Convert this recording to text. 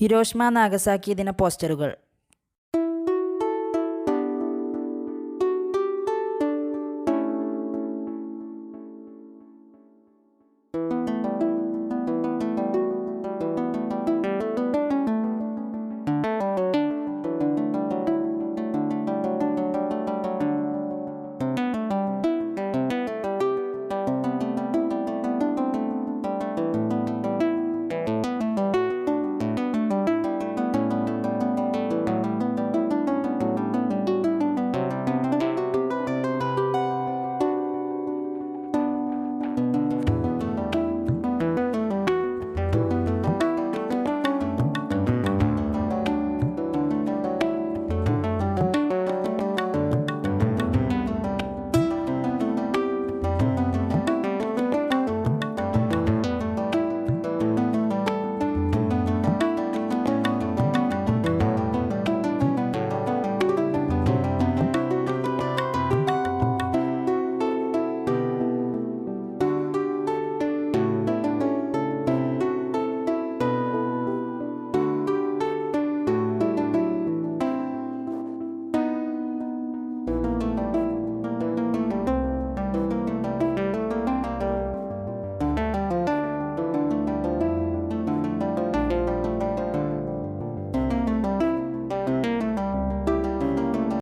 ഹിരോഷ്മ Nagasaki ദിന പോസ്റ്ററുകൾ.